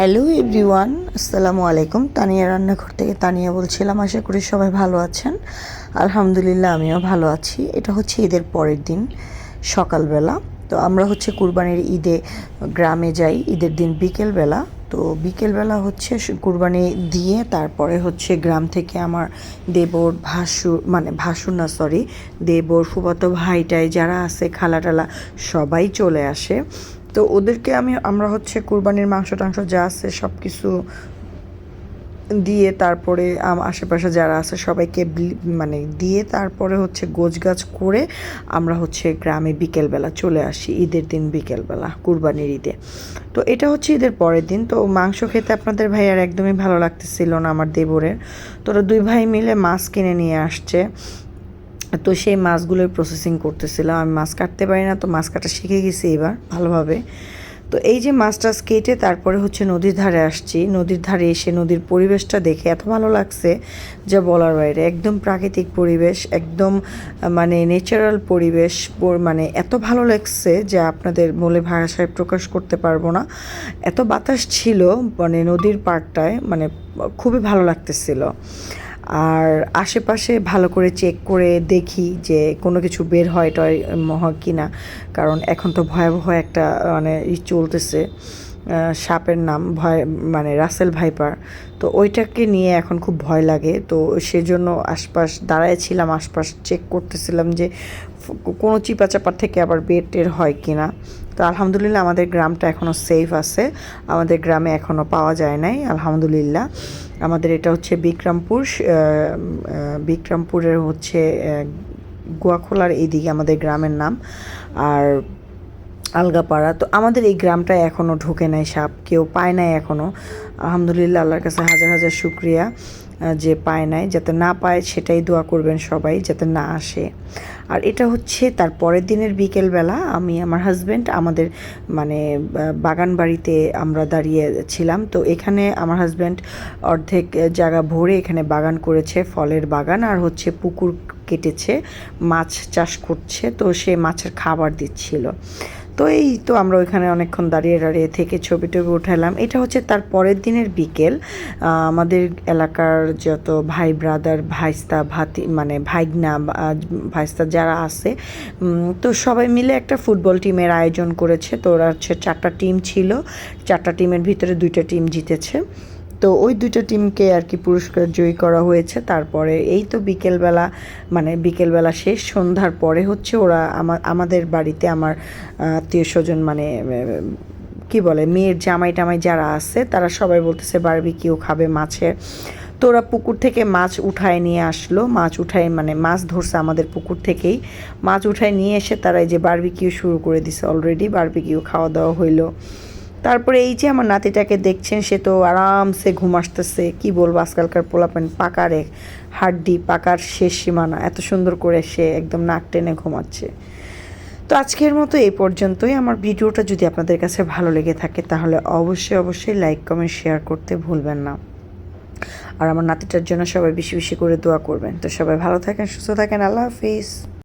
Hello everyone, আসসালামু আলাইকুম। তানিয়া রান্নাঘর থেকে তানিয়া বলছিলাম, আশা করি সবাই ভালো আছেন। আলহামদুলিল্লাহ, আমিও ভালো আছি। এটা হচ্ছে ঈদের পরের দিন, সকালবেলা। তো আমরা হচ্ছে কুরবানির ঈদে গ্রামে যাই, ঈদের দিন বিকেলবেলা। তো বিকেলবেলা হচ্ছে কুরবানি দিয়ে তারপরে হচ্ছে গ্রাম থেকে আমার দেবর ভাসুর মানে ভাসুর না সরি দেবর, ফুফাতো ভাইটাই যারা আছে খালা টালা সবাই চলে আসে। তো ওদেরকে আমি, আমরা হচ্ছে কুরবানির মাংস টাংস যা আছে সব কিছু দিয়ে তারপরে আশেপাশে যারা আছে সবাইকে মানে দিয়ে তারপরে হচ্ছে গোছগাছ করে আমরা হচ্ছে গ্রামে বিকেলবেলা চলে আসি, ঈদের দিন বিকেলবেলা, কুরবানির ঈদে। তো এটা হচ্ছে ঈদের পরের দিন। তো মাংস খেতে আপনাদের ভাই আর একদমই ভালো লাগতেছিল না আমার দেবরের। তো ওরা দুই ভাই মিলে মাছ কিনে নিয়ে আসছে। তো সেই মাছগুলোর প্রসেসিং করতেছিলাম আমি মাছ কাটতে পারি না, তো মাছ কাটা শিখে গেছি এবার ভালোভাবে। তো এই যে মাছ টাছ কেটে তারপরে হচ্ছে নদীর ধারে আসছি। নদীর ধারে এসে নদীর পরিবেশটা দেখে এত ভালো লাগছে যা বলার বাইরে। একদম প্রাকৃতিক পরিবেশ, একদম মানে ন্যাচারাল পরিবেশ মানে এত ভালো লাগছে যে আপনাদের বলে ভাষায় প্রকাশ করতে পারব না। এত বাতাস ছিল মানে নদীর পাড়টায় মানে খুবই ভালো লাগতেছিল। আর আশেপাশে ভালো করে চেক করে দেখি যে কোনো কিছু বের হয় টয় হয় কি না কারণ এখন তো ভয়াবহ একটা মানে চলতেছে। সাপের নাম, ভয় মানে রাসেল ভাইপার। তো ওইটাকে নিয়ে এখন খুব ভয় লাগে। তো সেজন্য আশপাশ দাঁড়ায় ছিলাম আশপাশ চেক করতেছিলাম যে কোনো চিপা চাপার থেকে আবার বের টের হয় কি না তো আলহামদুলিল্লাহ আমাদের গ্রামটা এখনও সেফ আছে। আমাদের গ্রামে এখনও পাওয়া যায় নাই, আলহামদুলিল্লাহ। আমাদের এটা হচ্ছে বিক্রমপুর বিক্রমপুরের হচ্ছে গোয়াখোলার এইদিকে আমাদের গ্রামের নাম। আর আলগাপাড়া। তো আমাদের এই গ্রামটা এখনও ঢোকে নাই সাপ, কেউ পায় নাই এখনও আলহামদুলিল্লাহ, আল্লাহর কাছে হাজার হাজার শুক্রিয়া যে পায় নাই। যাতে না পায় সেটাই দোয়া করবেন সবাই, যাতে না আসে। আর এটা হচ্ছে তার পরের দিনের বিকেলবেলা আমি, আমার হাজব্যান্ড আমাদের মানে বাগান বাড়িতে আমরা দাঁড়িয়ে ছিলাম। তো এখানে আমার হাজব্যান্ড অর্ধেক জায়গা ভরে এখানে বাগান করেছে, ফলের বাগান। আর হচ্ছে পুকুর কেটেছে, মাছ চাষ করছে। তো সে মাছের খাবার দিচ্ছিল। তো এই তো আমরা ওইখানে অনেকক্ষণ দাঁড়িয়ে দাঁড়িয়ে থেকে ছবি টবি উঠালাম। এটা হচ্ছে তার পরের দিনের বিকেল। আমাদের এলাকার যত ভাই ব্রাদার ভাইস্তা, ভাতি মানে ভাইগনা ভাইস্তা যারা আছে তো সবাই মিলে একটা ফুটবল টিমের আয়োজন করেছে। তো ওরা হচ্ছে চারটা টিম ছিল। চারটা টিমের ভিতরে দুইটা টিম জিতেছে। তো ওই দুটো টিমকে আর কি পুরস্কার জয়ী করা হয়েছে। তারপরে এই তো বিকেলবেলা মানে বিকেলবেলা শেষ, সন্ধ্যার পরে হচ্ছে ওরা আমা- আমাদের বাড়িতে আমার আত্মীয় স্বজন মানে কি বলে, মেয়ের জামাই টামাই যারা আছে, তারা সবাই বলতেছে বারবি কেউ খাবে মাছের। তো ওরা পুকুর থেকে মাছ উঠায় নিয়ে আসলো। মাছ উঠায় মানে মাছ ধরছে আমাদের পুকুর থেকেই। মাছ উঠায় নিয়ে এসে তারা এই যে বারবিকিউ শুরু করে দিছে অলরেডি। বারবিকিউ খাওয়া দাওয়া হইল। তারপরে এই যে আমার নাতিটাকে দেখছেন, সে তো আরামসে ঘুম আসতেছে। কী বলব, আজকালকার পোলাপেন পাকারে হাড্ডি, পাকার শেষ সীমানা। এত সুন্দর করে সে একদম নাক টেনে ঘুমাচ্ছে। তো আজকের মতো এই পর্যন্তই। আমার ভিডিওটা যদি আপনাদের কাছে ভালো লেগে থাকে, তাহলে অবশ্যই অবশ্যই লাইক কমেন্ট শেয়ার করতে ভুলবেন না। আর আমার নাতিটার জন্য সবাই বেশি বেশি করে দোয়া করবেন। তো সবাই ভালো থাকেন, সুস্থ থাকেন। আল্লাহ হাফিজ।